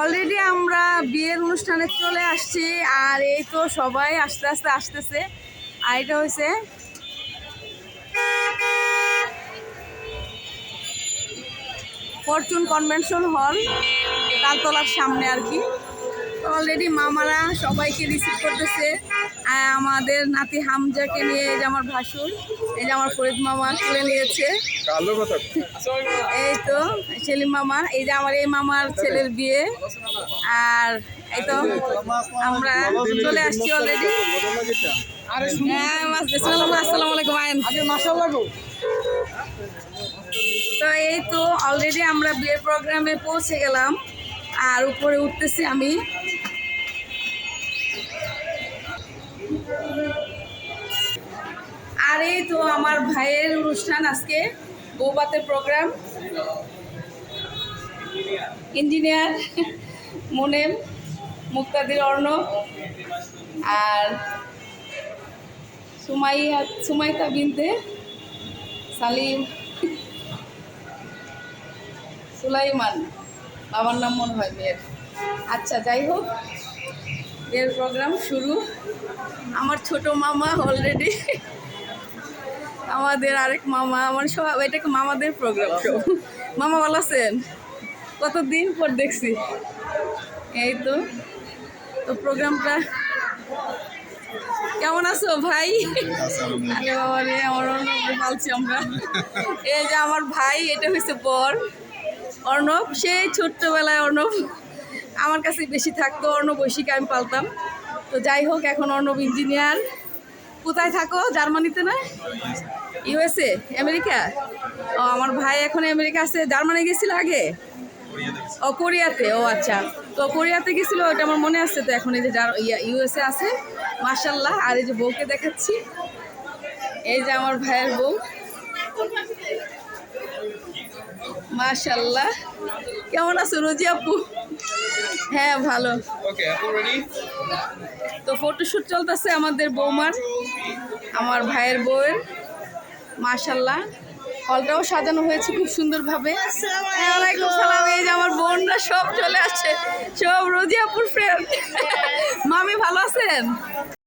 Already আমরা বিয়ের অনুষ্ঠানে চলে আসছি, আর এই তো সবাই আস্তে আস্তে আসতেছে। আর এটা হয়েছে ফরচুন কনভেনশন হল তালতলার সামনে আর কি। অলরেডি মামারা সবাইকে রিসিভ করতেছে। আর আমাদের নাতি হামজাকে নিয়ে এই যে আমার ভাসুর এই যে আমার ফরিদ মামা তুলে নিয়েছে। এই তো সেলিম মামা এই যে আমার এই মামার ছেলের বিয়ে। আর এই তো আমরা চলে আসছি অলরেডি হ্যাঁ আসসালামু আলাইকুম আইন তো এই তো অলরেডি আমরা বিয়ের প্রোগ্রামে পৌঁছে গেলাম। আর উপরে উঠতেছি আমি। আর তো আমার ভাইয়ের অনুষ্ঠান আজকে বৌবাতের প্রোগ্রাম ইঞ্জিনিয়ার মনেম, মুক্তাদির অর্ণব আর সুমাইয়া, সুমাইতা বিনতে, সালিম, সুলাইমান। বাবার নাম মনে হয় মেয়ের। আচ্ছা যাই হোক। বিয়ের প্রোগ্রাম শুরু। আমার ছোট মামা অলরেডি আমাদের আরেক মামা আমার সব এটাকে মামাদের প্রোগ্রাম মামা ভালো আছেন? কতদিন পর দেখছি। এই তো। তো প্রোগ্রামটা কেমন আছো ভাই? আরে বাবা রে আমার অর্ণব পালছি আমরা। এই যে আমার ভাই এটা হয়েছে বর। অর্ণব সেই ছোট্টবেলায় অর্ণব। আমার কাছে বেশি থাকতো অর্ণব ঐশীকে আমি পালতাম। তো যাই হোক, এখন অর্ণব ইঞ্জিনিয়ার কোথায় থাকো? জার্মানিতে না? USA America? ও, আমার ভাই এখন আমেরিকা আছে। জার্মানি গেছিল আগে? ও, কোরিয়াতে। ও আচ্ছা। তো কোরিয়াতে গেছিল ওটা আমার মনে আছে। তো এখন এই যে ইউএসএ আছে। মার্শাল্লাহ আর এই যে বউকে দেখাচ্ছি। এই যে আমার ভাইয়ের বউ। মাশাল্লাহ কেমন আছো রোজি আপু? হ্যাঁ ভালো। ওকে আপু রেডি তো ফটোশুট চলতেছে আমাদের বৌমার আমার ভাইয়ের বউয়ের। মাশাল্লাহ হলটাও সাজানো হয়েছে খুব সুন্দরভাবে। হ্যাঁ, ওয়ালাইকুম সালাম। এই যে আমার বোনরা সব চলে আসছে। সব রোজি আপুর ফ্রেন্ড মামি ভালো আছেন?